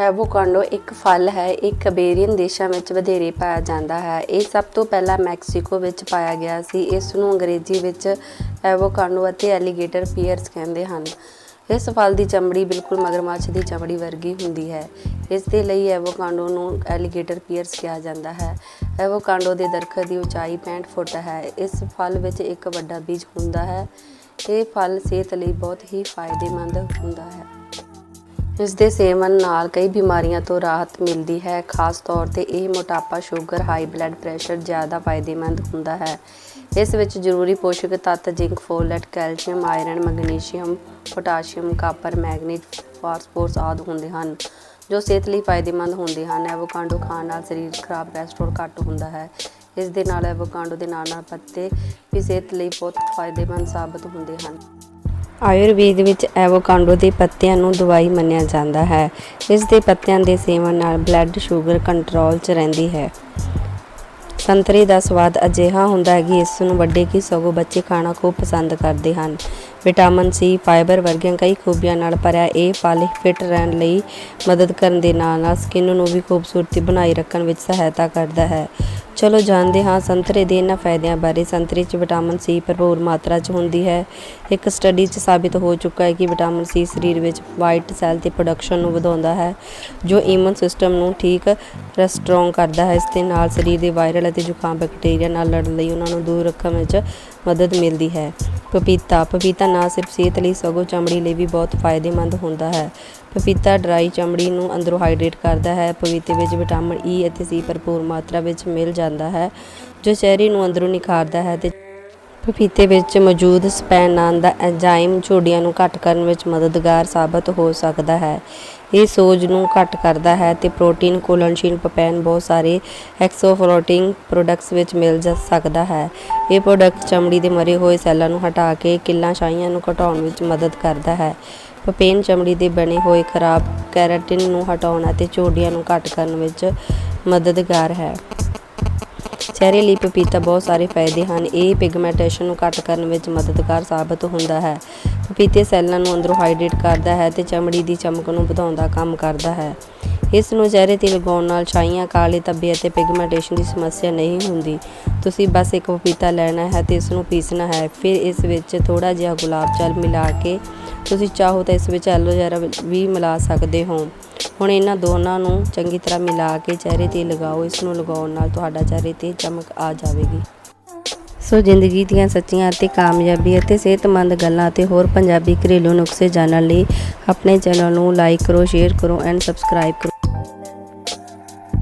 Avocado ਇੱਕ ਫਲ ਹੈ ਇਹ ਕੈਬੇਰੀਅਨ ਦੇਸ਼ਾਂ ਵਿੱਚ ਵਧੇਰੇ ਪਾਇਆ ਜਾਂਦਾ ਹੈ। ਇਹ ਸਭ ਤੋਂ ਪਹਿਲਾਂ ਮੈਕਸੀਕੋ ਵਿੱਚ ਪਾਇਆ ਗਿਆ ਸੀ। ਇਸ ਨੂੰ ਅੰਗਰੇਜ਼ੀ ਵਿੱਚ ਐਵੋਕਾਡੋ ਅਤੇ ਐਲੀਗੇਟਰ ਪੀਅਰਸ ਕਹਿੰਦੇ ਹਨ। ਇਸ ਫਲ ਦੀ ਚਮੜੀ ਬਿਲਕੁਲ ਮਗਰਮੱਛ ਦੀ ਚਮੜੀ ਵਰਗੀ ਹੁੰਦੀ ਹੈ। ਇਸ ਦੇ ਲਈ ਐਵੋਕਾਡੋ ਨੂੰ ਐਲੀਗੇਟਰ ਪੀਅਰਸ ਕਿਹਾ ਜਾਂਦਾ ਹੈ। ਐਵੋਕਾਡੋ ਦੇ ਦਰਖਤ ਦੀ ਉਚਾਈ 65 ਫੁੱਟ ਹੈ। ਇਸ ਫਲ ਵਿੱਚ ਇੱਕ ਵੱਡਾ ਬੀਜ ਹੁੰਦਾ ਹੈ। ਇਹ ਫਲ ਸਿਹਤ ਲਈ ਬਹੁਤ ਹੀ ਫਾਇਦੇਮੰਦ ਹੁੰਦਾ ਹੈ। ਇਸ ਦੇ ਸੇਵਨ ਨਾਲ ਕਈ ਬਿਮਾਰੀਆਂ ਤੋਂ ਰਾਹਤ ਮਿਲਦੀ ਹੈ। ਖਾਸ ਤੌਰ ਤੇ ਇਹ ਮੋਟਾਪਾ, ਸ਼ੂਗਰ, ਹਾਈ ਬਲੱਡ ਪ੍ਰੈਸ਼ਰ ਜ਼ਿਆਦਾ ਫਾਇਦੇਮੰਦ ਹੁੰਦਾ ਹੈ। ਇਸ ਵਿੱਚ ਜ਼ਰੂਰੀ ਪੋਸ਼ਕ ਤੱਤ zinc, folate, calcium, iron, magnesium, potassium, copper, manganese, phosphorus ਆਦਿ ਹੁੰਦੇ ਹਨ, ਜੋ ਸਿਹਤ ਲਈ ਫਾਇਦੇਮੰਦ ਹੁੰਦੇ ਹਨ। ਐਵੋਕਾਡੋ ਖਾਣ ਨਾਲ ਸਰੀਰ ਖਰਾਬ, ਕੋਲੇਸਟ੍ਰੋਲ ਘੱਟ ਹੁੰਦਾ ਹੈ। ਇਸ ਦੇ ਨਾਲ ਐਵੋਕਾਡੋ ਦੇ ਨਾਲ ਨਾਲ ਪੱਤੇ ਵੀ ਸਿਹਤ ਲਈ ਬਹੁਤ ਫਾਇਦੇਮੰਦ ਸਾਬਤ ਹੁੰਦੇ ਹਨ। ਆਯੁਰਵੇਦ ਵਿੱਚ ਐਵੋਕਾਡੋ ਦੇ ਪੱਤਿਆਂ ਨੂੰ ਦਵਾਈ ਮੰਨਿਆ ਜਾਂਦਾ ਹੈ। ਇਸ ਦੇ ਪੱਤਿਆਂ ਦੇ ਸੇਵਨ ਨਾਲ ਬਲੱਡ ਸ਼ੂਗਰ ਕੰਟਰੋਲ 'ਚ ਰਹਿੰਦੀ ਹੈ। ਸੰਤਰੇ ਦਾ ਸਵਾਦ ਅਜਿਹਾ ਹੁੰਦਾ ਹੈ ਕਿ ਇਸ ਨੂੰ ਵੱਡੇ ਕੀ ਸਗੋਂ ਬੱਚੇ ਖਾਣਾ ਖੂਬ ਪਸੰਦ ਕਰਦੇ ਹਨ। ਵਿਟਾਮਿਨ ਸੀ, ਫਾਈਬਰ ਵਰਗੀਆਂ ਕਈ ਖੂਬੀਆਂ ਨਾਲ ਭਰਿਆ ਇਹ ਫਲ ਫਿਟ ਰਹਿਣ ਲਈ ਮਦਦ ਕਰਨ ਦੇ ਨਾਲ ਨਾਲ ਸਕਿਨ ਨੂੰ ਵੀ ਖੂਬਸੂਰਤੀ ਬਣਾਈ ਰੱਖਣ ਵਿੱਚ ਸਹਾਇਤਾ ਕਰਦਾ ਹੈ। ਚਲੋ ਜਾਣਦੇ ਹਾਂ ਸੰਤਰੇ ਦੇ ਇਹਨਾਂ ਫਾਇਦਿਆਂ ਬਾਰੇ। ਸੰਤਰੇ 'ਚ ਵਿਟਾਮਿਨ ਸੀ ਭਰਪੂਰ ਮਾਤਰਾ 'ਚ ਹੁੰਦੀ ਹੈ। ਇੱਕ ਸਟੱਡੀ 'ਚ ਸਾਬਿਤ ਹੋ ਚੁੱਕਾ ਹੈ ਕਿ ਵਿਟਾਮਿਨ ਸੀ ਸਰੀਰ ਵਿੱਚ ਵਾਈਟ ਸੈੱਲ ਦੀ ਪ੍ਰੋਡਕਸ਼ਨ ਨੂੰ ਵਧਾਉਂਦਾ ਹੈ, ਜੋ ਇਮਿਊਨ ਸਿਸਟਮ ਨੂੰ ਠੀਕ ਰਸਟਰੋਂਗ ਕਰਦਾ ਹੈ। ਇਸ ਦੇ ਨਾਲ ਸਰੀਰ ਦੇ ਵਾਇਰਲ ਅਤੇ ਜ਼ੁਕਾਮ ਬੈਕਟੀਰੀਆ ਨਾਲ ਲੜਨ ਲਈ ਉਹਨਾਂ ਨੂੰ ਦੂਰ ਰੱਖਣ ਵਿੱਚ ਮਦਦ ਮਿਲਦੀ ਹੈ। ਪਪੀਤਾ ਪਪੀਤਾ ਨਾ ਸਿਰਫ ਸਿਹਤ ਲਈ ਸਗੋਂ ਚਮੜੀ ਲਈ ਵੀ ਬਹੁਤ ਫਾਇਦੇਮੰਦ ਹੁੰਦਾ ਹੈ। ਪਪੀਤਾ ਡਰਾਈ ਚਮੜੀ ਨੂੰ ਅੰਦਰੋਂ ਹਾਈਡਰੇਟ ਕਰਦਾ ਹੈ। ਪਪੀਤੇ ਵਿੱਚ ਵਿਟਾਮਿਨ ਈ ਅਤੇ ਸੀ ਭਰਪੂਰ ਮਾਤਰਾ ਵਿੱਚ ਮਿਲ ਜਾਂਦਾ ਹੈ, ਜੋ ਚਿਹਰੇ ਨੂੰ ਅੰਦਰੋਂ ਨਿਖਾਰਦਾ ਹੈ ਤੇ ਪਪੀਤੇ ਵਿੱਚ ਮੌਜੂਦ ਸਪੈਨ ਦਾ ਐਂਜ਼ਾਈਮ ਝੋੜੀਆਂ ਨੂੰ ਘੱਟ ਕਰਨ ਵਿੱਚ ਮਦਦਗਾਰ ਸਾਬਤ ਹੋ ਸਕਦਾ ਹੈ। ਇਹ ਸੋਜ ਨੂੰ ਘੱਟ ਕਰਦਾ ਹੈ ਤੇ ਪ੍ਰੋਟੀਨ, ਕੋਲਨਸ਼ੀਨ, ਪਪੈਨ ਬਹੁਤ ਸਾਰੇ ਐਕਸੋਫਲੋਟਿੰਗ ਪ੍ਰੋਡਕਟਸ ਵਿੱਚ ਮਿਲ ਜਾ ਸਕਦਾ ਹੈ। ਇਹ ਪ੍ਰੋਡਕਟ ਚਮੜੀ ਦੇ ਮਰੇ ਹੋਏ ਸੈੱਲਾਂ ਨੂੰ ਹਟਾ ਕੇ ਕਿੱਲਾਂ ਛਾਈਆਂ ਨੂੰ ਘਟਾਉਣ ਵਿੱਚ ਮਦਦ ਕਰਦਾ ਹੈ। ਪਪੇਨ ਚਮੜੀ ਦੇ ਬਣੇ ਹੋਏ ਖਰਾਬ ਕੈਰਾਟਿਨ ਨੂੰ ਹਟਾਉਣ ਅਤੇ ਝੋੜੀਆਂ ਨੂੰ ਘੱਟ ਕਰਨ ਵਿੱਚ ਮਦਦਗਾਰ ਹੈ। ਚਿਹਰੇ ਲਈ ਪਪੀਤਾ ਬਹੁਤ ਸਾਰੇ ਫਾਇਦੇ ਹਨ। ਇਹ ਪਿਗਮੈਂਟੇਸ਼ਨ ਨੂੰ ਘੱਟ ਕਰਨ ਵਿੱਚ ਮਦਦਗਾਰ ਸਾਬਤ ਹੁੰਦਾ ਹੈ। ਪਪੀਤੇ ਸੈੱਲਾਂ ਨੂੰ ਅੰਦਰੋਂ ਹਾਈਡਰੇਟ ਕਰਦਾ ਹੈ ਤੇ ਚਮੜੀ ਦੀ ਚਮਕ ਨੂੰ ਵਧਾਉਣ ਦਾ ਕੰਮ ਕਰਦਾ ਹੈ। ਇਸ ਨੂੰ ਚਿਹਰੇ ਤੇ ਲਗਾਉਣ ਨਾਲ ਛਾਈਆਂ, ਕਾਲੇ ਧੱਬੇ ਅਤੇ ਪਿਗਮੈਂਟੇਸ਼ਨ ਦੀ ਸਮੱਸਿਆ ਨਹੀਂ ਹੁੰਦੀ। ਤੁਸੀਂ ਬਸ ਇੱਕ ਪਪੀਤਾ ਲੈਣਾ ਹੈ ਤੇ ਇਸ ਨੂੰ ਪੀਸਣਾ ਹੈ। ਫਿਰ ਇਸ ਵਿੱਚ ਥੋੜਾ ਜਿਹਾ ਗੁਲਾਬ ਜਲ ਮਿਲਾ ਕੇ ਤੁਸੀਂ ਚਾਹੋ ਤਾਂ ਇਸ ਵਿੱਚ ਐਲੋਵੇਰਾ ਵੀ ਮਿਲਾ ਸਕਦੇ ਹੋ। ਹੁਣ ਇਹਨਾਂ ਦੋਨਾਂ ਨੂੰ ਚੰਗੀ ਤਰ੍ਹਾਂ ਮਿਲਾ ਕੇ ਚਿਹਰੇ ਤੇ ਲਗਾਓ। ਇਸ ਨੂੰ ਲਗਾਉਣ ਨਾਲ ਤੁਹਾਡਾ ਚਿਹਰੇ ਤੇ ਚਮਕ ਆ ਜਾਵੇਗੀ। ਸੋ ਜ਼ਿੰਦਗੀ ਦੀਆਂ ਸੱਚੀਆਂ ਅਤੇ ਕਾਮਯਾਬੀ ਅਤੇ ਸਿਹਤਮੰਦ ਗੱਲਾਂ ਅਤੇ ਹੋਰ ਪੰਜਾਬੀ ਘਰੇਲੂ ਨੁਸਖੇ ਜਾਣਨ ਲਈ ਆਪਣੇ ਚੈਨਲ ਨੂੰ ਲਾਈਕ ਕਰੋ, ਸ਼ੇਅਰ ਕਰੋ ਐਂਡ ਸਬਸਕ੍ਰਾਈਬ ਕਰੋ।